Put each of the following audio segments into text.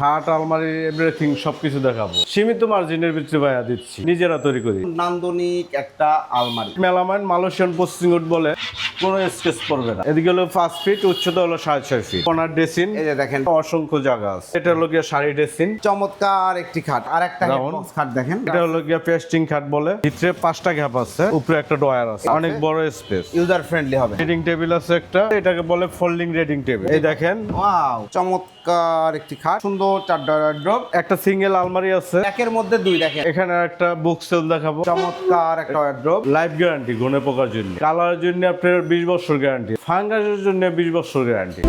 খাট আলমারি এভরিথিং সবকিছু দেখাবো। সীমিত মার্জিনের ভিতরে ভাইয়া দিচ্ছি। নিজেরা তৈরি করি। নান্দনিক একটা আলমারি। মেলামাইন মালয়েশিয়ান পশ্চিম বলে। কোনো স্কেচ পড়বে না। এদিকে হলো পাঁচ ফিট উচ্চতা হলো সাড়ে ছয় ফিট কর্নার ড্রেসিন এই যে দেখেন। অসংখ্য জায়গা আছে। এটা হলো গিয়া শাড়ি ড্রেসিন চমৎকার একটি খাট আর একটা. খাট দেখেন। এটা হলো গিয়া পেস্টিং খাট বলে। ভিতরে পাঁচটা গ্যাপ আছে উপরে একটা ডয়ার আছে। অনেক বড় স্পেস ইউজার ফ্রেন্ডলি হবে। রিডিং টেবিল আছে একটা এটাকে বলে ফোল্ডিং রিডিং টেবিল এই দেখেন। ওয়াও চমৎকার একটি খাট সুন্দর চার ডয়ার ড্রপ। একটা সিঙ্গেল আলমারি আছে। একের মধ্যে দুই দেখেন। এখানে একটা বুক সেল দেখাবো। চমৎকার একটা ড্রপ লাইফ গ্যারান্টি গুণে পোকার জন্য। কালারের জন্য আপনার বিশ বছর গ্যারান্টি ফাঙ্গাসের জন্য বিশ বছর গ্যারান্টি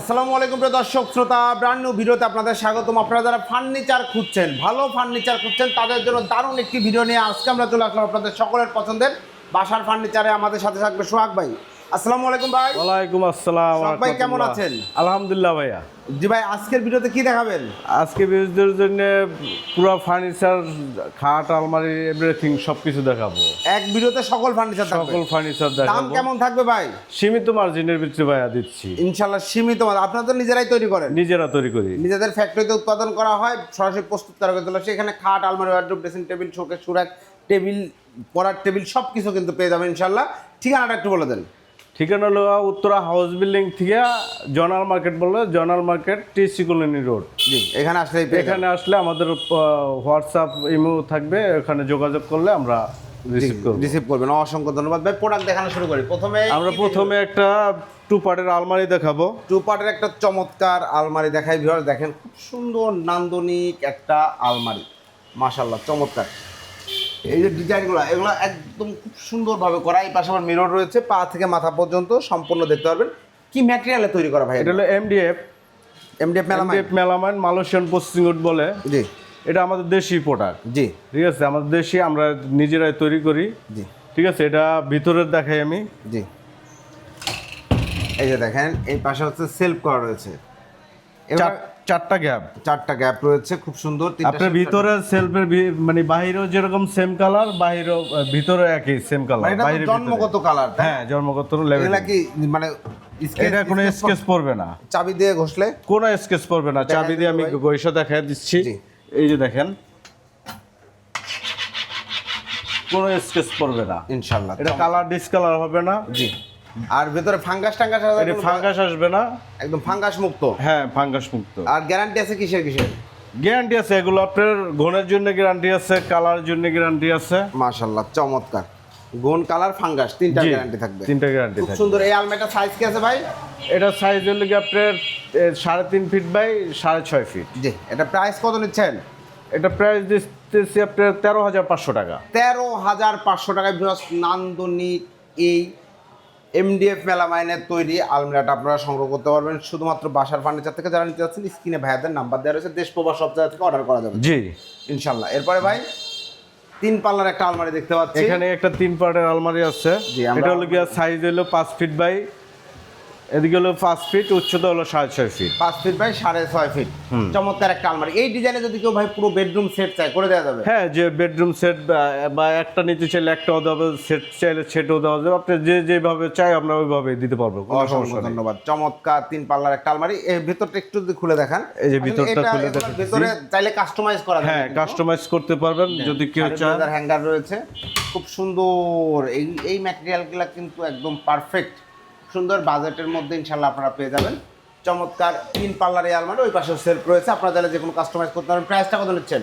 আসসালামু আলাইকুম প্রিয় দর্শক শ্রোতা ব্র্যান্ড নিউ ভিডিওতে আপনাদের স্বাগতম। আপনারা যারা ফার্নিচার খুঁজছেন ভালো ফার্নিচার খুঁজছেন তাদের জন্য দারুণ একটি ভিডিও নিয়ে আজকে আমরা চলে আসলাম আপনাদের সকলের পছন্দের বাসার ফার্নিচারে আমাদের সাথে থাকবে সোহাগ ভাই। আসসালামু আলাইকুম ভাই। ওয়ালাইকুম আসসালাম ভাই কেমন আছেন? আলহামদুলিল্লাহ ভাইয়া। জি ভাই আজকের ভিডিওতে কি দেখাবেন? আজকে বিরোধীদের জন্য পুরো ফার্নিচার খাট আলমারি এভরিথিং সবকিছু দেখাবো। এক ভিডিওতে সকল ফার্নিচার থাকবে। সকল ফার্নিচার দাম কেমন থাকবে ভাই? সীমিত মার্জিনের ভিতরে ভাইয়া দিচ্ছি। ইনশাল্লাহ সীমিত আপনারা তো নিজেরাই তৈরি করেন। নিজেরা তৈরি করি। নিজেদের ফ্যাক্টরিতে উৎপাদন করা হয় সরাসরি প্রস্তুত করা হয়ে সেখানে খাট আলমারি ওয়ার্ড্রোব ড্রেসিং টেবিল শোকেস সুরাক টেবিল পড়ার টেবিল সব কিছু কিন্তু পেয়ে যাবেন ইনশাল্লাহ। ঠিকানাটা একটু বলে দেন। ঠিকানা হলো উত্তরা হাউস বিল্ডিং থেকে জনাল মার্কেট বলল জনাল মার্কেট টিসি কলোনি রোড জি এখানে আসলে এখানে আসলে আমাদের হোয়াটসঅ্যাপ ইমো থাকবে এখানে যোগাযোগ করলে আমরা রিসিভ করবেন অসংখ্য ধন্যবাদ। ভাই প্রোডাক্ট দেখানো শুরু করি। প্রথমে আমরা প্রথমে একটা টু পার্টের আলমারি দেখাবো। টু পার্টের একটা চমৎকার আলমারি দেখাই। ভিউয়ার দেখেন খুব সুন্দর নান্দনিক একটা আলমারি। মাশাল্লাহ চমৎকার। এই যে ডিজাইনগুলো এগুলো একদম খুব সুন্দরভাবে করা। এই পাশে আমার মিরর রয়েছে পা থেকে মাথা পর্যন্ত সম্পূর্ণ দেখতে পারবেন। কি ম্যাটেরিয়ালে তৈরি করা ভাই এটা হলো MDF MDF melamine MDF melamine Malaysian পশ্চিম উড বলে। জি। এটা আমাদের দেশি প্রোডাক্ট জি। ঠিক আছে আমাদের দেশি আমরা নিজেরাই তৈরি করি। জি। ঠিক আছে এটা ভিতরের দেখাই আমি। জি। এই যে দেখেন এই পাশে হচ্ছে সেলফ করা রয়েছে। চারটা গ্যাপ। চারটা গ্যাপ রয়েছে খুব সুন্দর। আপনার ভিতরে সেলফের মানে বাহিরেও যেরকম সেম কালার বাহিরেও ভিতরে একই সেম কালার মানে বাইরে জন্মগত কালার হ্যাঁ জন্মগত লেভেল কি মানে এটা কোনো স্কেচ পড়বে না। চাবি দিয়ে ঘষলে? কোনো স্কেচ পড়বে না। চাবি দিয়ে আমি ভাই। গৈসা দেখা দিচ্ছি। এই যে দেখেন। কোনো স্কেচ পড়বে না। ইনশাল্লাহ। এটা কালার ডিসকালার হবে না। জি। আর ভেতরে ফাঙ্গাস টাঙ্গাস এটা ফাঙ্গাস আসবে না। একদম ফাঙ্গাস মুক্ত। হ্যাঁ ফাঙ্গাস মুক্ত। আর গ্যারান্টি আছে কিসের কিসের? গ্যারান্টি আছে এগুলো আপনার ঘনের জন্য গ্যারান্টি আছে কালার জন্য গ্যারান্টি আছে। মাশাল্লাহ চমৎকার। গোন কালার ফাঙ্গাস তিনটা গ্যারান্টি থাকবে। তিনটা গ্যারান্টি খুব থাকবে। সুন্দর এই আলমারিটা সাইজ কি আছে ভাই? এটা সাইজ হলো কি আপনার সাড়ে তিন ফিট বাই সাড়ে ছয় ফিট জি এটা প্রাইস কত নিচ্ছেন? এটা প্রাইস দিতেছি আপনার তেরো হাজার পাঁচশো টাকা। তেরো হাজার পাঁচশো টাকায় নান্দনিক এই এমডিএফ মেলামাইনের তৈরি আলমিরাটা আপনারা সংগ্রহ করতে পারবেন। শুধুমাত্র বাসার ফার্নিচার থেকে যারা নিতে যাচ্ছেন স্ক্রিনে ভাইয়াদের নাম্বার দেওয়া রয়েছে। দেশ প্রবাস সব জায়গা থেকে অর্ডার করা যাবে। জি। ইনশাল্লাহ এরপরে ভাই তিন পাল্লার একটা আলমারি দেখতে পাচ্ছি। এখানে একটা তিন পাল্লার আলমারি আছে। এটা হলো গিয়া সাইজ হলো পাঁচ ফিট বাই এদিকে হলো পাঁচ ফিট উচ্চতা হলো সাড়ে ছয় ফিট পাঁচ ফিট বাই সাড়ে ছয় ফিট চমৎকার একটা আলমারি। এই ডিজাইনে যদি কেউ ভাই পুরো বেডরুম সেট চাই করে দেওয়া যাবে? হ্যাঁ যে বেডরুম সেট বা একটা নিতে চাইলে একটাও দেওয়া যাবে সেট চাইলে সেটও দেওয়া যাবে। আপনি যে যেভাবে চাই আমরা ওইভাবে দিতে পারব অসংখ্য ধন্যবাদ। চমৎকার তিন পাল্লার একটা আলমারি। এর ভিতরটা একটু যদি খুলে দেখান। এই যে ভিতরটা খুলে দেখাচ্ছি। ভিতরে চাইলে কাস্টমাইজ করা হ্যাঁ কাস্টমাইজ করতে পারবেন যদি কেউ চায়। হ্যাঙ্গার রয়েছে। খুব সুন্দর। এই এই ম্যাটেরিয়ালগুলো কিন্তু একদম পারফেক্ট সুন্দর বাজেটের মধ্যে ইনশাল্লাহ আপনারা পেয়ে যাবেন। চমৎকার তিন পাল্লার এই আলমারি ওই পাশে সেলফ রয়েছে। আপনারা চাইলে যে কোনো কাস্টমাইজ করতে পারেন। প্রাইসটা কত নিচ্ছেন?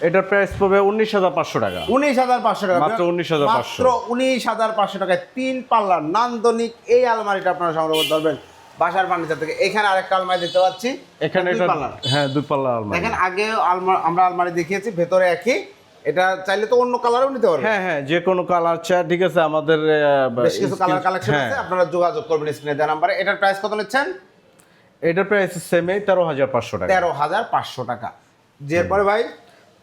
এটার প্রাইস পড়বে উনিশ হাজার পাঁচশো টাকা। উনিশ হাজার পাঁচশো টাকা। মাত্র 19,500 মাত্র উনিশ হাজার পাঁচশো টাকায় তিন পাল্লার নান্দনিক এই আলমারিটা আপনারা সংগ্রহ করতে পারবেন বাসার ফার্নিচার থেকে। এখানে আরেকটা আলমারি দেখতে পাচ্ছি। এখানে হ্যাঁ দুই পাল্লা আলমারি। দেখেন আগে আলমা- আমরা আলমারি দেখিয়েছি ভেতরে একই। এটা চাইলে তো অন্য কালারও নিতে পারবেন। হ্যাঁ হ্যাঁ যে কোনো কালার চায় ঠিক আছে আমাদের বেশ কিছু কালার কালেকশন হ্যাঁ। আছে আপনারা যোগাযোগ করবেন স্ক্রিনে দেওয়া নাম্বারে এটার প্রাইস কত নিচ্ছেন? এটার প্রাইস সেমই তেরো হাজার পাঁচশো টাকা। তেরো হাজার পাঁচশো টাকা। যে এরপরে ভাই?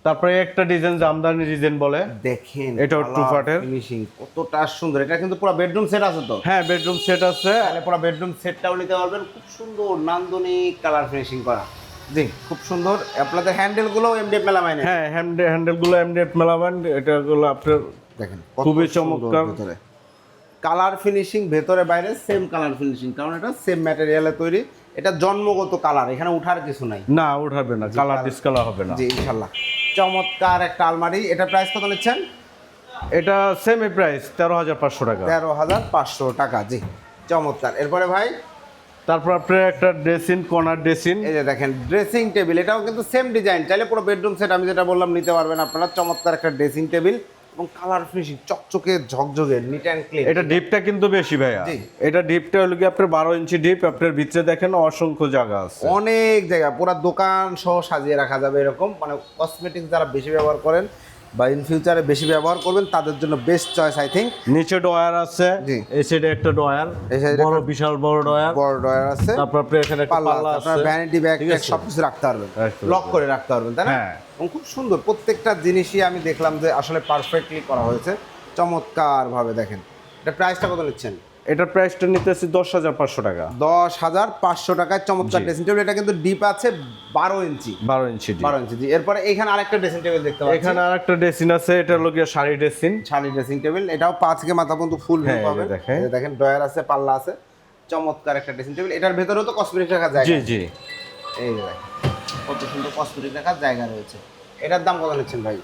তারপরে একটা ডিজাইন জামদানি ডিজাইন বলে। দেখেন two part এর। ফিনিশিং কতটা সুন্দর। এটা কিন্তু পুরো বেডরুম সেট আছে তো? হ্যাঁ বেডরুম সেট আছে। তাহলে পুরো বেডরুম সেটটাও নিতে পারবেন। খুব সুন্দর নান্দনিক কালার ফিনিশিং করা। জি খুব সুন্দর। আপনাদের হ্যান্ডেলগুলো এমডিএফ মেলামাইনে হ্যাঁ হ্যান্ডেল হ্যান্ডেলগুলো এমডিএফ মেলাবেন এটাগুলো আপনার দেখেন খুবই চমৎকার। কালার ফিনিশিং ভেতরে বাইরে সেম কালার ফিনিশিং কারণ এটা সেম ম্যাটেরিয়ালে তৈরি। এটা জন্মগত কালার এখানে উঠার কিছু নাই। না উঠাবে না কালার ডিসকালার হবে না। জি ইনশাল্লাহ। চমৎকার একটা আলমারি। এটা প্রাইস কত নিচ্ছেন? এটা সেম প্রাইস তেরো হাজার পাঁচশো টাকা। তেরো হাজার পাঁচশো টাকা জি চমৎকার। এরপরে ভাই তারপর আপনার একটা ড্রেসিং কর্নার ড্রেসিং এই যে দেখেন ড্রেসিং টেবিল এটাও কিন্তু সেম ডিজাইন চাইলে পুরো বেডরুম সেট আমি যেটা বললাম নিতে পারবেন আপনারা। চমৎকার একটা ড্রেসিং টেবিল এবং কালার ফিনিশিং চকচকে ঝকঝকে নিট অ্যান্ড ক্লিন এটা ডিপটা কিন্তু বেশি ভাইয়া। এটা ডিপটা হলো কি আপনার বারো ইঞ্চি ডিপ আপনার ভিতরে দেখেন অসংখ্য জায়গা আছে। অনেক জায়গা পুরো দোকান সহ সাজিয়ে রাখা যাবে এরকম। মানে কসমেটিক্স যারা বেশি ব্যবহার করেন বা ইন ফিউচারে বেশি ব্যবহার করবেন তাদের জন্য বেস্ট চয়েস আই থিঙ্ক নিচে ডয়ার আছে। এই সাইডে একটা ডয়ার বড় বিশাল বড় ডয়ার বড় ডয়ার আছে। তারপর এখানে একটা পাল্লা আছে আপনার ভ্যানিটি ব্যাগ সব কিছু রাখতে পারবেন। লক করে রাখতে পারবেন তাই না? হ্যাঁ। এবং খুব সুন্দর প্রত্যেকটা জিনিসই আমি দেখলাম যে আসলে পারফেক্টলি করা হয়েছে। চমৎকার ভাবে দেখেন। এটা প্রাইসটা কত নিচ্ছেন? এটার প্রাইসটা নিতেছি দশ হাজার পাঁচশো টাকা। দশ হাজার পাঁচশো টাকায় চমৎকার ড্রেসিং টেবিল এটা কিন্তু ডিপ আছে বারো ইঞ্চি। বারো ইঞ্চি। বারো ইঞ্চি জি। এরপরে এখানে আরেকটা ড্রেসিং টেবিল দেখতে পাচ্ছি। এখানে আর একটা ড্রেসিং আছে এটা হলো গিয়ে sari dressing sari dressing table এটাও পাঁচ থেকে মাথা পর্যন্ত ফুল হ্যাঁ, এই যে পাবেন দেখেন। ডয়ার আছে পাল্লা আছে। চমৎকার একটা ড্রেসিং টেবিল এটার ভেতরেও তো কসমেটিক রাখার জায়গা জি। জি। এই দেখেন কত সুন্দর কসমেটিক রাখার জায়গা রয়েছে। এটার দাম কত নিচ্ছেন ভাই?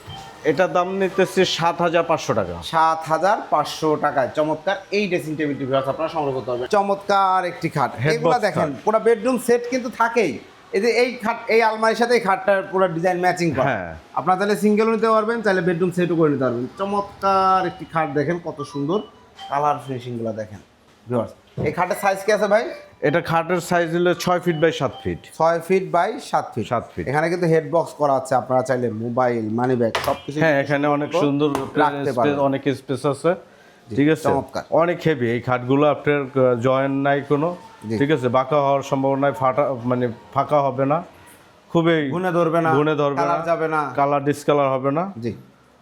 এটার দাম নিতেছি সাত হাজার পাঁচশো টাকা। সাত হাজার পাঁচশো টাকায়। চমৎকার এই ড্রেসিং টেবিলটি ভিউয়ার্স আপনারা সংগ্রহ করতে পারবেন। চমৎকার একটি খাট। এগুলা দেখেন পুরো বেডরুম সেট কিন্তু থাকেই। এই যে এই খাট এই আলমারির সাথে এই খাটটার পুরো ডিজাইন ম্যাচিং করা। হ্যাঁ। আপনারা তাহলে সিঙ্গেলও নিতে পারবেন তাহলে বেডরুম সেটও করে নিতে পারবেন। চমৎকার একটি খাট দেখেন কত সুন্দর। কালার ফিনিশিংগুলো দেখেন। ভিউয়ার্স এই খাটের সাইজ কি আছে ভাই? এটা খাটের সাইজ হলো ছয় ফিট বাই সাত ফিট ছয় ফিট বাই সাত ফিট সাত feet। এখানে কিন্তু হেড বক্স করা আছে আপনারা চাইলে মোবাইল মানি ব্যাগ সব কিছু হ্যাঁ এখানে অনেক সুন্দর। অনেক স্পেস আছে। ঠিক আছে? অনেক হেভি এই খাটগুলো আপনার জয়েন নাই কোনো। ঠিক আছে? বাঁকা হওয়ার সম্ভাবনা ফাটা মানে ফাঁকা হবে না। খুবই গুনে ধরবে না গুনে ধরবে না। যাবে না। কালার ডিসকালার হবে না। জি।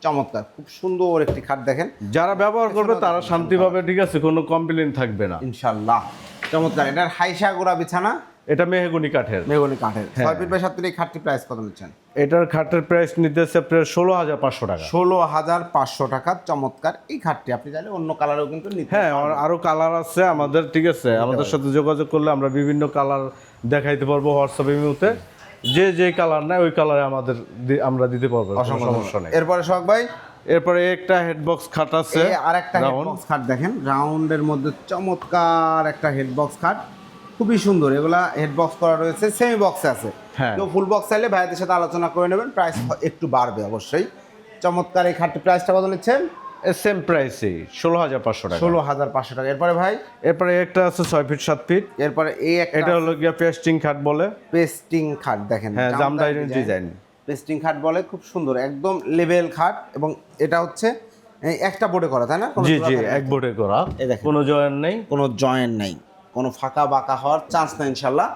চমৎকার খুব সুন্দর একটি খাট দেখেন। যারা ব্যবহার করবে তারা শান্তি পাবে ঠিক আছে কোনো কমপ্লেন থাকবে না। ইনশাল্লাহ চমৎকার। এটার হাইসা গোড়া বিছানা এটা মেহগুনি কাঠের। মেগুনি কাঠের। হ্যাঁ। ছয় ফিট বাই সাত ফিট এই খাটটি প্রাইস কত নিচ্ছেন? এটার খাটের প্রাইস নিতেছে আপনার ষোলো হাজার পাঁচশো টাকা। ষোলো হাজার পাঁচশো টাকা চমৎকার। এই খাটটি আপনি চাইলে অন্য কালারেও কিন্তু নিতে হ্যাঁ আরও কালার আছে আমাদের ঠিক আছে? আমাদের সাথে যোগাযোগ করলে আমরা বিভিন্ন কালার দেখাইতে পারব হোয়াটসঅ্যাপ ইমেতে যে যে কালার নাই ওই কালারে আমাদের আমরা দিতে পারব সমস্যা নেই। এরপরে শখ ভাই? এরপরে একটা হেডবক্স খাট আছে আর একটা হেডবক্স খাট দেখেন রাউন্ডের মধ্যে চমৎকার একটা হেডবক্স খাট খুবই সুন্দর। এগুলা হেডবক্স করা রয়েছে সেমি বক্সে আছে। হ্যাঁ। কেউ ফুল বক্স চাইলে ভাইদের সাথে আলোচনা করে নেবেন প্রাইস একটু বাড়বে অবশ্যই। চমৎকার এই খাটটির প্রাইসটা কত নিচ্ছেন? সেম প্রাইসে ষোলো হাজার পাঁচশো টাকা। ষোলো হাজার পাঁচশো টাকা। এরপরে ভাই? এরপরে একটা আছে ছয় ফিট সাত ফিট। এরপরে এই এটা হলো গিয়া পেস্টিং খাট বলে। পেস্টিং খাট দেখেন হ্যাঁ জামদানি ডিজাইন পেস্টিং খাট বলে খুব সুন্দর একদম লেভেল খাট এবং এটা হচ্ছে একটা বোর্ডে করা তাই না? জি জি এক বোর্ডে করা। কোনো জয়েন নেই। কোনো জয়েন্ট নেই। কোনো ফাঁকা বাঁকা হওয়ার চান্স নেই ইনশাল্লাহ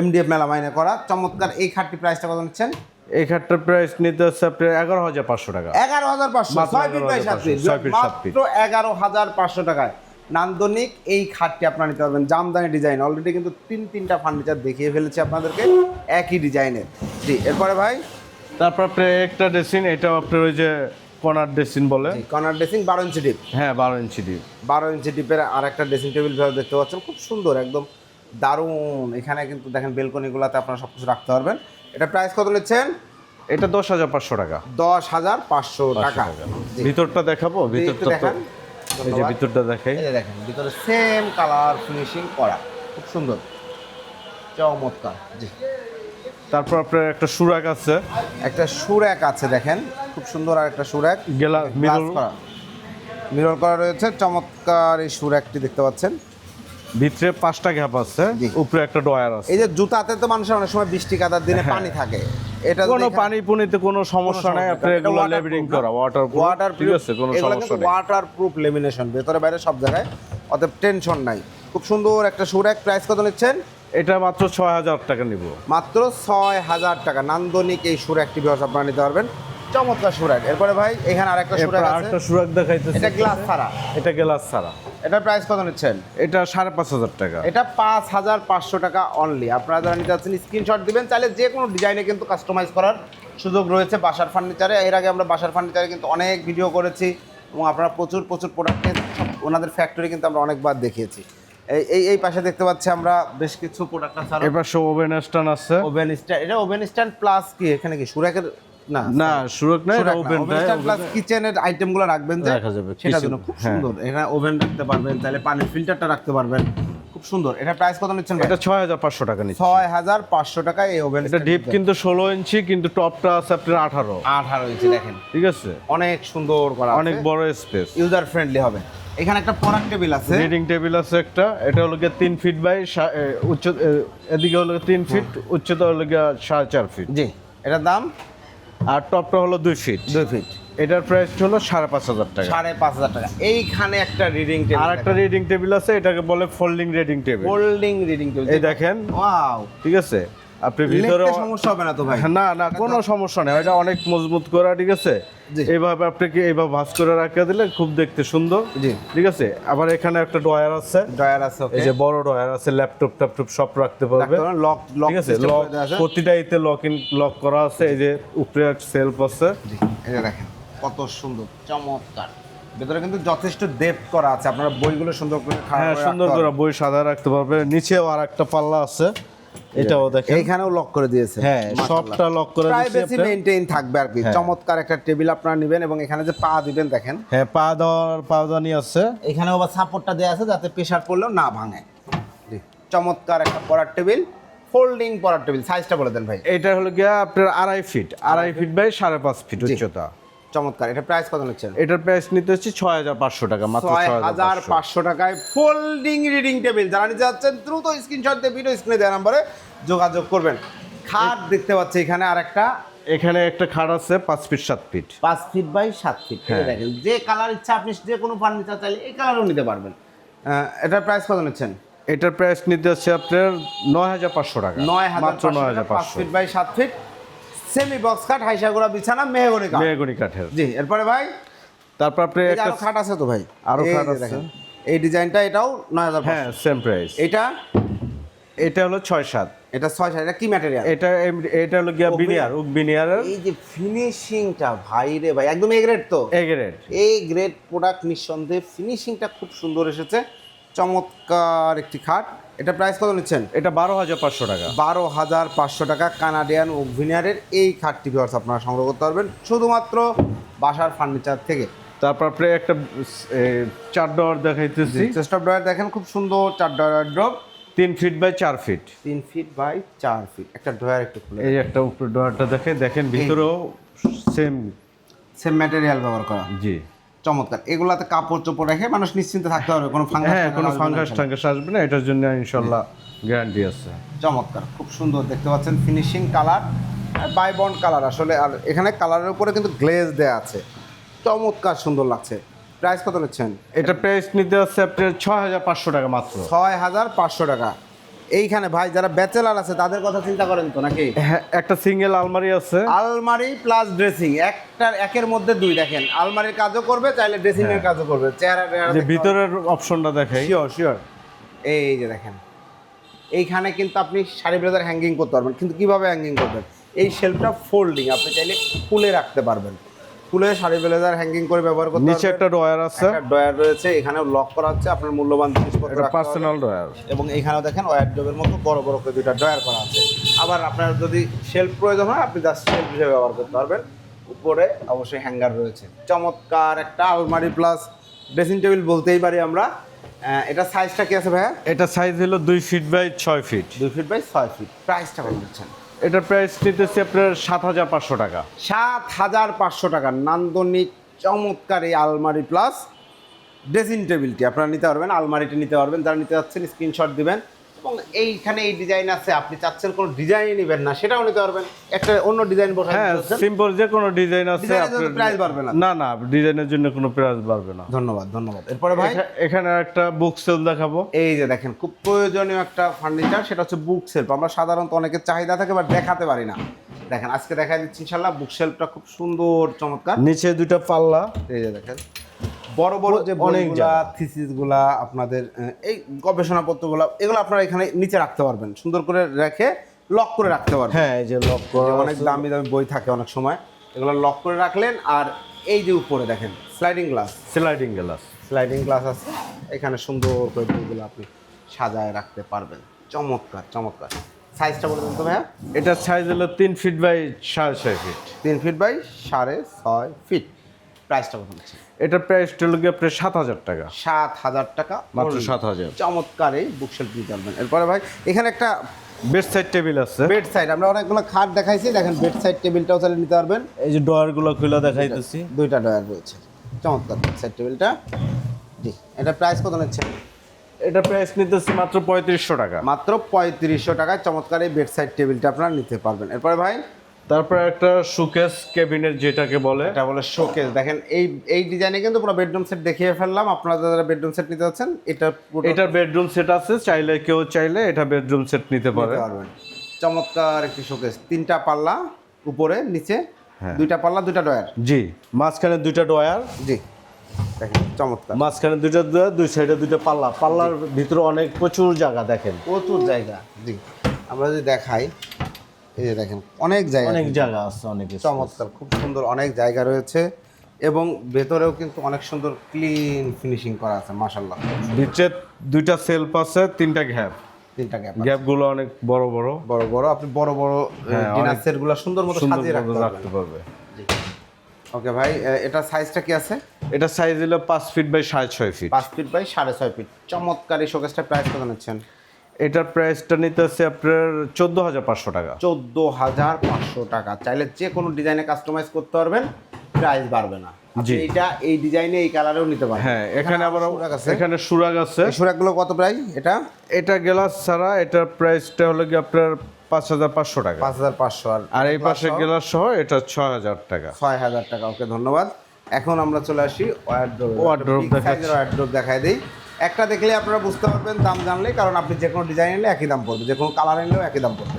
এমডিএফ মেলা মাইনে করা। চমৎকার এই খাটটি প্রাইসটা কত নিচ্ছেন? এই খাটটার প্রাইস নিতে হচ্ছে আপনার এগারো হাজার পাঁচশো টাকা। এগারো হাজার পাঁচশো মাত্র ছয় ফিট বাই সাত 11,500, ফিট। মাত্র এগারো হাজার পাঁচশো টাকায়। নান্দনিক এই খাটটি আপনারা নিতে পারবেন। জামদানি ডিজাইন। অলরেডি কিন্তু তিন তিনটা ফার্নিচার দেখিয়ে ফেলেছি আপনাদেরকে। একই ডিজাইনের। জি এরপরে ভাই? তারপর আপনার একটা ড্রেসিং এটা আপনার ওই যে কর্নার ড্রেসিং বলে। কর্নার ড্রেসিং বারো ইঞ্চি ডিপ হ্যাঁ বারো ইঞ্চি ডিপ বারো ইঞ্চি ডিপের আর একটা ড্রেসিং টেবিল দেখতে পাচ্ছেন। খুব সুন্দর একদম দারুণ। এখানে কিন্তু দেখেন বেলকনিগুলোতে আপনারা সব কিছু রাখতে পারবেন। এটা প্রাইস কত নিচ্ছেন? এটা দশ হাজার পাঁচশো টাকা। দশ হাজার পাঁচশো টাকা। ভিতরটা দেখাবো ভিতরটা দেখান। এই যে ভিতরটা দেখাই। দেখেন ভিতরে সেম কালার ফিনিশিং করা। খুব সুন্দর। চমৎকার। জি। তারপর আপনার একটা সুরাক আছে। একটা সুরেক আছে দেখেন। খুব সুন্দর আর একটা সুরেক। গেলা মিরর করা। মিরর করা রয়েছে। চমৎকার এই সুরেকটি দেখতে পাচ্ছেন। ভিতরে পাঁচটা গ্যাপ আছে উপরে একটা ডয়ার আছে। এই যে জুতাতে তো মানুষের অনেক সময় বৃষ্টি কাদার দিনে পানি থাকে। এটা কোনো পানি পুনিতে কোনো সমস্যা নাই আপনার এগুলো লেবেলিং করা ওয়াটার ওয়াটার ঠিক আছে কোনো সমস্যা নেই। ওয়াটার প্রুফ লেমিনেশন ভেতরে বাইরে সব জায়গায়। অতএব টেনশন নাই। খুব সুন্দর একটা সুরেক প্রাইস কত নিচ্ছেন? এটা মাত্র ছয় হাজার টাকা নিব। মাত্র ছয় হাজার টাকা। নান্দনিক এই সুরেকটি ব্যবসা আপনারা নিতে পারবেন। চমৎকার সুরেক। এরপরে ভাই এখানে আরেকটা সুরেক আছে। আরেকটা সুরাক দেখাইতেছে। এটা গ্লাস ছাড়া। এটা গ্লাস ছাড়া। এটার প্রাইস কত নিচ্ছেন? এটা সাড়ে পাঁচ হাজার টাকা। এটা পাঁচ হাজার পাঁচশো টাকা অনলি আপনারা যারা নিতে চাচ্ছেন স্ক্রিনশট দিবেন। চাইলে যে কোনো ডিজাইনে কিন্তু কাস্টমাইজ করার সুযোগ রয়েছে বাসার ফার্নিচারে এর আগে আমরা বাসার ফার্নিচারে কিন্তু অনেক ভিডিও করেছি এবং আপনারা প্রচুর প্রচুর প্রোডাক্ট ওনাদের ফ্যাক্টরি কিন্তু আমরা অনেকবার দেখিয়েছি। এই এই এই পাশে দেখতে পাচ্ছি আমরা বেশ কিছু প্রোডাক্ট আছে। এবার সব ওভেন স্ট্যান্ড আছে। ওভেন স্ট্যান্ড এটা ওভেন স্ট্যান্ড প্লাস কি? এখানে কি সুরাকের না না সুরক না ওভেন প্লাস কিচেনের আইটেমগুলো রাখবেন যে সেটার জন্য খুব হ্যাঁ। সুন্দর এখানে ওভেন রাখতে পারবেন তাহলে পানির ফিল্টারটা রাখতে পারবেন। খুব সুন্দর। এটা প্রাইস কত নিচ্ছেন এটা ছয় হাজার পাঁচশো টাকা নিচ্ছে। ছয় হাজার পাঁচশো টাকায় এই ওভেন এটা ডিপ কিন্তু ষোলো ইঞ্চি কিন্তু টপটা আছে আপনার আঠারো। আঠারো ইঞ্চি দেখেন। ঠিক আছে? অনেক সুন্দর করা অনেক বড় স্পেস ইউজার ফ্রেন্ডলি হবে। এখানে একটা পরাগ টেবিল আছে। রিডিং টেবিল আছে একটা। এটা হলো গিয়ে তিন ফিট বাই উচ্চ এদিকে হলো তিন ফিট উচ্চতা হলো গিয়ে সাড়ে চার ফিট জি। এটার দাম? আর টপটা হলো দুই ফিট। দুই ফিট। এটার প্রাইস হলো সাড়ে পাঁচ হাজার টাকা। সাড়ে পাঁচ হাজার টাকা। এইখানে একটা রিডিং টেবিল আর একটা রিডিং টেবিল আছে এটাকে বলে folding reading table folding reading table এই দেখেন। ওয়াও ঠিক আছে? আপনি ভিতরে সমস্যা হবে না তো ভাই? না না কোনো সমস্যা নেই। এটা অনেক মজবুত করা ঠিক আছে? জি। এইভাবে আপনাকে এইভাবে ভাঁজ করে রাখা দিলে খুব দেখতে সুন্দর। জি। ঠিক আছে? আবার এখানে একটা ড্রয়ার আছে। ড্রয়ার আছে এই যে বড় ড্রয়ার আছে ল্যাপটপ ট্যাপটপ সব রাখতে পারবে। লক লক ঠিক আছে? লক প্রতিটা ইতে লক ইন লক করা আছে। এই যে উপরে সেলফ আছে। এই যে দেখেন কত সুন্দর চমৎকার। ভেতরে কিন্তু যথেষ্ট ডেপথ করা আছে। আপনারা বইগুলো সুন্দর করে হ্যাঁ সুন্দর করে বই সাদা রাখতে পারবে। নিচেও আর একটা পাল্লা আছে। এটাও দেখেন। এইখানেও লক করে দিয়েছে। হ্যাঁ সবটা লক করে দিয়েছি প্রাইভেসি মেইনটেইন থাকবে আর কি। হ্যাঁ। চমৎকার একটা টেবিল আপনারা নেবেন এবং এখানে যে পা দিবেন দেখেন। হ্যাঁ পা দেওয়ার পাওদানি আছে এখানেও আবার সাপোর্টটা দেওয়া আছে যাতে প্রেশার পড়লেও না ভাঙে। চমৎকার একটা পড়ার টেবিল ফোল্ডিং পড়ার টেবিল। সাইজটা বলে দেন ভাই। এটা হলো গিয়া আপনার আড়াই ফিট আড়াই ফিট বাই সাড়ে পাঁচ ফিট উচ্চতা। চমৎকার। এটা প্রাইস কত নিচ্ছেন? এটার প্রাইস নিতে হচ্ছে ছয় হাজার পাঁচশো টাকা মাত্র ছয় হাজার পাঁচশো টাকায় ফোল্ডিং রিডিং টেবিল যারা নিতে যাচ্ছেন দ্রুত স্ক্রিনশট দিয়ে ভিডিও স্ক্রিনে দেওয়া নাম্বারে যোগাযোগ করবেন। খাট দেখতে পাচ্ছি এখানে আর একটা এখানে একটা খাট আছে পাঁচ ফিট সাত ফিট পাঁচ ফিট বাই সাত ফিট হ্যাঁ। দেখেন যে কালার ইচ্ছা আপনি যে কোনো ফার্নিচার চাইলে এই কালারও নিতে পারবেন। এটার প্রাইস কত নিচ্ছেন? এটার প্রাইস নিতে হচ্ছে আপনার নয় হাজার পাঁচশো টাকা। নয় হাজার নয় হাজার পাঁচ ফিট বাই সাত ফিট সেমি বক্স খাট হাইসাগুড়া বিছানা মেহগনি কাঠ। মেহগনি কাঠের। জি এরপরে ভাই? তারপর আপনি একটা আরও খাট আছে তো ভাই? আরও খাট আছে। এই ডিজাইনটা এটাও নয় হাজার হ্যাঁ সেম প্রাইস এটা? এটা হলো ছয় সাত। এটা ছয় সাত এটা কি ম্যাটেরিয়াল এটা এটা হলো গিয়া বিনিয়ার উক বিনিয়ারের এই যে ফিনিশিংটা ভাই রে ভাই একদম এ গ্রেড তো। এ গ্রেড এই গ্রেড প্রোডাক্ট নিঃসন্দেহে ফিনিশিংটা খুব সুন্দর এসেছে। চমৎকার একটি খাট। এটা প্রাইস কত নিচ্ছেন? এটা বারো হাজার পাঁচশো টাকা। বারো হাজার পাঁচশো টাকা কানাডিয়ান ওভিনিয়ারের এই খাটটি ভিউয়ার্স আপনারা সংগ্রহ করতে পারবেন শুধুমাত্র বাসার ফার্নিচার থেকে। তারপর আপনি একটা চার ডর দেখাইতেছি। চেস্ট অফ ড্রয়ার দেখেন খুব সুন্দর চার ড্রয়ার ড্রপ তিন ফিট বাই চার ফিট তিন ফিট বাই চার ফিট একটা ড্রয়ার একটু খুলে এই একটা উপরে ডোয়ারটা দেখে দেখেন ভিতরেও সেম সেম ম্যাটেরিয়াল ব্যবহার করা। জি। চমৎকার। এগুলাতে কাপড় চোপড় রেখে মানুষ নিশ্চিন্তে থাকতে পারবে কোনো ফাঙ্গাস হ্যাঁ কোনো ফাঙ্গাস টাঙ্গাস আসবে না এটার জন্য ইনশাল্লাহ গ্যারান্টি আছে। চমৎকার খুব সুন্দর দেখতে পাচ্ছেন finishing colour by bond colour আসলে আর এখানে কালারের উপরে কিন্তু গ্লেজ দেয়া আছে। চমৎকার সুন্দর লাগছে। প্রাইস কত নিচ্ছেন? এটা প্রাইস নিতে হচ্ছে আপনার ছয় হাজার পাঁচশো টাকা মাত্র। ছয় হাজার পাঁচশো টাকা। এইখানে ভাই যারা ব্যাচেলার আছে তাদের কথা চিন্তা করেন তো নাকি? হ্যাঁ একটা সিঙ্গেল আলমারি আছে। আলমারি প্লাস ড্রেসিং একটার একের মধ্যে দুই দেখেন। আলমারির কাজও করবে চাইলে ড্রেসিং এর কাজও করবে চেহারা যে ভিতরের অপশনটা দেখাই। শিওর শিওর এই যে দেখেন এইখানে কিন্তু আপনি শাড়ি ব্লেজার হ্যাঙ্গিং করতে পারবেন কিন্তু কীভাবে হ্যাঙ্গিং করবেন? এই শেলফটা ফোল্ডিং আপনি চাইলে খুলে রাখতে পারবেন। খুলে শাড়ি ব্লেজার হ্যাঙ্গিং করে ব্যবহার করতে নিচে একটা ড্রয়ার আছে। একটা ডয়ার রয়েছে এখানেও লক করা হচ্ছে আপনার মূল্যবান জিনিসপত্র এটা পার্সোনাল ড্রয়ার। এবং এইখানেও দেখেন ওয়ারড্রোবের মতো বড় বড় করে দুইটা ডয়ার করা আছে। আবার আপনার যদি শেলফ প্রয়োজন হয় আপনি জাস্ট শেলফ হিসেবে ব্যবহার করতে পারবেন। উপরে অবশ্যই হ্যাঙ্গার রয়েছে। চমৎকার একটা আলমারি প্লাস ড্রেসিং টেবিল বলতেই পারি আমরা। এটা সাইজটা কি আছে ভাইয়া? এটা সাইজ হলো দুই ফিট বাই ছয় ফিট দুই ফিট বাই ছয় ফিট প্রাইসটা কত দিচ্ছেন। এটার প্রাইস নিতেছি আপনার সাত হাজার পাঁচশো টাকা। সাত হাজার পাঁচশো টাকা। নান্দনিক, চমৎকার এই আলমারি প্লাস ড্রেসিং টেবিলটি আপনারা নিতে পারবেন, আলমারিটি নিতে পারবেন। যারা নিতে যাচ্ছেন স্ক্রিনশট দিবেন। এবং এইখানে এই ডিজাইন আছে আপনি চাচ্ছেন কোনো ডিজাইন নেবেন না সেটাও নিতে পারবেন একটা অন্য ডিজাইন বসাই হ্যাঁ সিম্পল যে কোনো ডিজাইন আছে price বাড়বে না। না না ডিজাইনের জন্য কোনো প্রাইস বাড়বে না। ধন্যবাদ ধন্যবাদ। এরপরে ভাই? এখানে একটা বুক সেল দেখাবো। এই যে দেখেন খুব প্রয়োজনীয় একটা ফার্নিচার সেটা হচ্ছে বুক সেলফ আমরা সাধারণত অনেকের চাহিদা থাকে বা দেখাতে পারি না। দেখেন আজকে দেখা দিচ্ছি ইনশাল্লাহ বুক সেলফটা খুব সুন্দর চমৎকার। নিচে দুইটা পাল্লা। এই যে দেখেন। বড় বড় যে বইগুলা জায়গা। থিসিসগুলা আপনাদের এই গবেষণাপত্রগুলো এগুলো আপনারা এখানে নিচে রাখতে পারবেন। সুন্দর করে রেখে লক করে রাখতে পারবেন। হ্যাঁ এই যে লক করে অনেক দামি দামি বই থাকে অনেক সময় এগুলো লক করে রাখলেন আর এই যে উপরে দেখেন sliding glass sliding glass sliding glass আছে। এখানে সুন্দর করে বইগুলো আপনি সাজায় রাখতে পারবেন। চমৎকার চমৎকার। সাইজটা বলে দেন তো ভাইয়া। এটা সাইজ হলো তিন ফিট বাই সাড়ে ছয় ফিট তিন ফিট বাই সাড়ে ছয় ফিট প্রাইসটা কত হচ্ছে এটা প্রাইসটা গিয়ে প্রায় সাত হাজার টাকা। সাত হাজার টাকা। মাত্র only। 7,000 চমৎকার এই বুকশেলফ নিতে পারবেন। এরপরে ভাই এখানে একটা বেড সাইড টেবিল আছে। বেড সাইড আমরা অনেকগুলো খাট দেখাইছি। দেখেন বেড সাইড টেবিলটাও চালিয়ে নিতে পারবেন। এই যে ডয়ারগুলো খুলে দেখাইতেছি। দুইটা ডয়ার রয়েছে। চমৎকার বেড সাইড টেবিলটা জি এটা প্রাইস কত নিচ্ছে এটা প্রাইস নিতেছি মাত্র পঁয়ত্রিশশো টাকা। মাত্র পঁয়ত্রিশশো টাকায় চমৎকার এই বেড সাইড টেবিলটা আপনারা নিতে পারবেন। এরপরে ভাই তারপরে একটা সুকেস ক্যাবিনেট যেটাকে বলে। এটা বলে শোকেস দেখেন এই এই ডিজাইনে কিন্তু পুরো বেডরুম সেট দেখিয়ে ফেললাম। আপনারা যারা বেডরুম সেট নিতে যাচ্ছেন এটা পুরো এটা বেডরুম সেট আছে চাইলে কেউ চাইলে এটা বেডরুম সেট নিতে পারে। চমৎকার একটি শোকেস তিনটা পাল্লা উপরে নিচে হ্যাঁ। দুইটা পাল্লা দুইটা ডয়ার জি মাঝখানে দুইটা ডয়ার জি। দেখেন চমৎকার। মাঝখানে দুইটা ডয়ার দুই সাইডে দুইটা পাল্লা। পাল্লার ভিতরে অনেক প্রচুর জায়গা দেখেন। প্রচুর জায়গা জি। আমরা যদি দেখাই এই যে দেখেন অনেক জায়গা অনেক জায়গা আছে অনেক চমৎকার খুব সুন্দর অনেক জায়গা রয়েছে এবং ভেতরেও কিন্তু অনেক সুন্দর ক্লিন ফিনিশিং করা আছে মাশাল্লাহ ভিতরে দুইটা সেলফ আছে তিনটা গ্যাপ তিনটা গ্যাপ গ্যাপগুলো অনেক বড় বড়। বড় বড় আপনি বড় বড় হ্যাঁ, ডিনার অনেক সেটগুলো সুন্দর মতো সাজিয়ে রাখতে রাখতে পারবে। ওকে ভাই এটা সাইজটা কি আছে? এটা সাইজ হলো পাঁচ ফিট বাই সাড়ে ছয় ফিট পাঁচ ফিট বাই সাড়ে ছয় ফিট চমৎকার এই শোকেসটা প্রাইস কত নিচ্ছেন? এটার প্রাইসটা নিতেছে আপনার চোদ্দ হাজার পাঁচশো টাকা। চোদ্দ হাজার পাঁচশো টাকা। চাইলে যে কোনো ডিজাইনে কাস্টমাইজ করতে পারবেন প্রাইস বাড়বে না। জি। এইটা এই ডিজাইনে এই কালারেও নিতে পারবেন। হ্যাঁ এখানে আবার আছে। এখানে সুরাগ আছে। এই সুরাগুলো কত প্রাইস এটা? এটা গ্লাস ছাড়া এটার প্রাইসটা হলো কি আপনার পাঁচ হাজার পাঁচশো টাকা। পাঁচ হাজার পাঁচশো আর এই পাশে গ্লাস সহ এটা ছয় হাজার টাকা। ছয় হাজার টাকা ওকে ধন্যবাদ। এখন আমরা চলে আসি ওয়ার্ড্রোব Wardrobe দেখাচ্ছি। ওয়ার্ড্রোব দেখাই দিই। একটা দেখলে আপনারা বুঝতে পারবেন দাম জানলে কারণ আপনি যে কোনো ডিজাইন নিলে একই দাম পড়বে যে কোনো কালার নিলেও একই দাম পড়বে।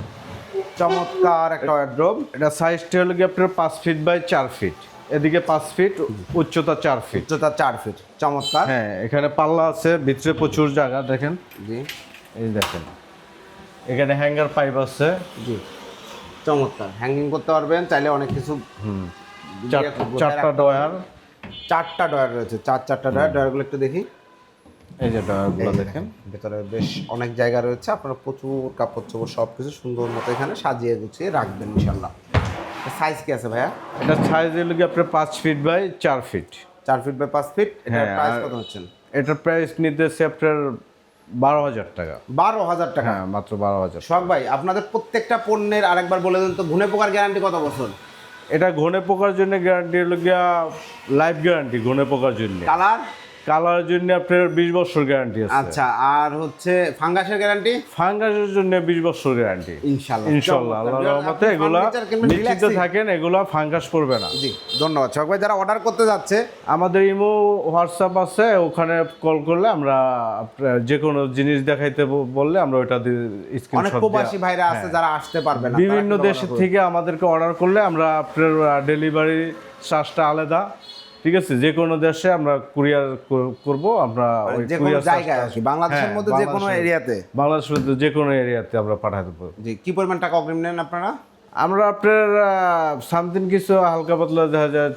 চমৎকার একটা ওয়ার্ড্রোব এটা সাইজটা হলো কি আপনার পাঁচ ফিট বাই চার ফিট এদিকে পাঁচ ফিট উচ্চতা চার ফিট উচ্চতা চার ফিট চমৎকার। হ্যাঁ এখানে পাল্লা আছে ভিতরে প্রচুর জায়গা দেখেন। জি। এই দেখেন। এখানে হ্যাঙ্গার পাইপ আছে। জি। চমৎকার। হ্যাঙ্গিং করতে পারবেন চাইলে অনেক কিছু চারটা ডয়ার চারটা ডয়ার রয়েছে চার চারটা ডয়ার ডয়ারগুলো একটু দেখি। এই যে ডয়ারগুলো দেখেন। ভেতরে বেশ অনেক জায়গা রয়েছে। আপনারা প্রচুর কাপড় চোপড় সব কিছু সুন্দর মতো এখানে সাজিয়ে গুছিয়ে রাখবেন ইনশাল্লাহ সাইজ কি আছে ভাইয়া? এটা সাইজ হলো কি আপনার পাঁচ ফিট বাই চার ফিট চার ফিট বাই পাঁচ ফিট এটার হ্যাঁ, প্রাইস আর- কত হচ্ছেন? এটার প্রাইস নিতেছে আপনার বারো হাজার টাকা। বারো হাজার টাকা? হ্যাঁ মাত্র বারো হাজার শখ ভাই আপনাদের প্রত্যেকটা পণ্যের আরেকবার বলে দেন তো ঘুনে পোকার গ্যারান্টি কত বছর? এটা ঘনে পোকার জন্য গ্যারান্টি হলো গিয়া লাইফ গ্যারান্টি ঘনে পোকার জন্য। কালার কালারের জন্য আপনার বিশ বছর গ্যারান্টি আছে। আচ্ছা আর হচ্ছে ফাঙ্গাসের গ্যারান্টি ফাঙ্গাসের জন্য বিশ বছর গ্যারান্টি ইনশাল্লাহ ইনশাল্লাহ আপনি রহমতে এগুলা নিশ্চিত থাকেন এগুলা ফাঙ্গাস পড়বে না। জি ধন্যবাদ। শখ ভাই যারা অর্ডার করতে যাচ্ছে আমাদের ইমো হোয়াটসঅ্যাপ আছে ওখানে কল করলে আমরা যে কোনো জিনিস দেখাইতে বললে আমরা ওটা অনেক স্ক্রিনশট প্রবাসী ভাইরা আছে যারা আসতে পারবে না বিভিন্ন দেশের থেকে আমাদেরকে অর্ডার করলে আমরা আপনার ডেলিভারি চার্জটা আলাদা। ঠিক আছে যে কোনো দেশে আমরা কুরিয়ার করব আমরা ওই যে কোনো জায়গায় আর কি বাংলাদেশের হ্যাঁ, মধ্যে যে কোনো এরিয়াতে। বাংলাদেশের মধ্যে যে কোনো এরিয়াতে আমরা পাঠাতে পারব। জি কি পরিমাণ টাকা অগ্রিম নেন আপনারা? আমরা আপনার সামথিং কিছু হালকা পাতলা দেখা যায়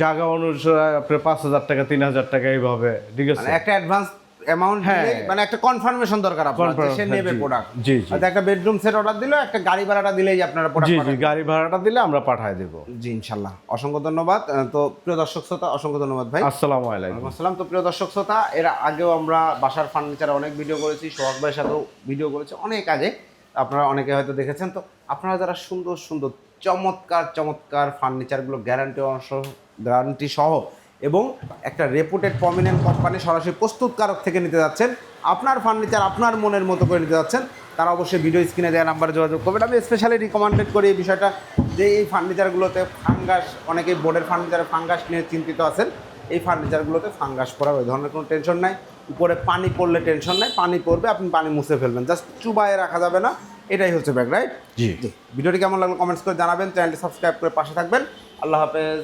জায়গা অনুসারে আপনার পাঁচ হাজার টাকা তিন হাজার টাকা এইভাবে ঠিক আছে? মানে একটা অ্যাডভান্স অ্যামাউন্ট হ্যাঁ। মানে একটা কনফার্মেশন দরকার আপনার সে হ্যাঁ, নেবে প্রোডাক্ট জি, জি। একটা বেডরুম সেট অর্ডার দিলো একটা গাড়ি ভাড়াটা দিলেই আপনারা জি প্রোডাক্ট জি গাড়ি ভাড়াটা দিলে আমরা পাঠায় দেবো। জি ইনশাল্লাহ। অসংখ্য ধন্যবাদ। তো প্রিয় দর্শক শ্রোতা অসংখ্য ধন্যবাদ ভাই। আসসালামু আলাইকুম। আসসালাম। তো প্রিয় দর্শক শ্রোতা এর আগেও আমরা বাসার ফার্নিচারে অনেক ভিডিও করেছি সোহাগ ভাইয়ের সাথেও ভিডিও করেছি অনেক আগে। আপনারা অনেকে হয়তো দেখেছেন। তো আপনারা যারা সুন্দর সুন্দর চমৎকার চমৎকার ফার্নিচারগুলো গ্যারান্টি অংশ গ্যারান্টি সহ এবং একটা রেপুটেড প্রমিনেন্ট কোম্পানি সরাসরি প্রস্তুতকারক থেকে নিতে যাচ্ছেন। আপনার ফার্নিচার আপনার মনের মতো করে নিতে যাচ্ছেন। তারা অবশ্যই ভিডিও স্ক্রিনে দেওয়া নাম্বারে যোগাযোগ করবেন। আমি স্পেশালি রিকমেন্ডেড করি এই বিষয়টা যে এই ফার্নিচারগুলোতে ফাঙ্গাস অনেকেই বোর্ডের ফার্নিচারে ফাঙ্গাস নিয়ে চিন্তিত আছেন। এই ফার্নিচারগুলোতে ফাঙ্গাস পড়ার ওই ধরনের কোনো টেনশন নাই। উপরে পানি পড়লে টেনশন নাই। পানি পড়বে আপনি পানি মুছে ফেলবেন। জাস্ট চুবায়ে রাখা যাবে না। এটাই হচ্ছে ব্যাগ রাইট জি। ভিডিওটি কেমন লাগল কমেন্টস করে জানাবেন। চ্যানেলটি সাবস্ক্রাইব করে পাশে থাকবেন। আল্লাহ হাফেজ।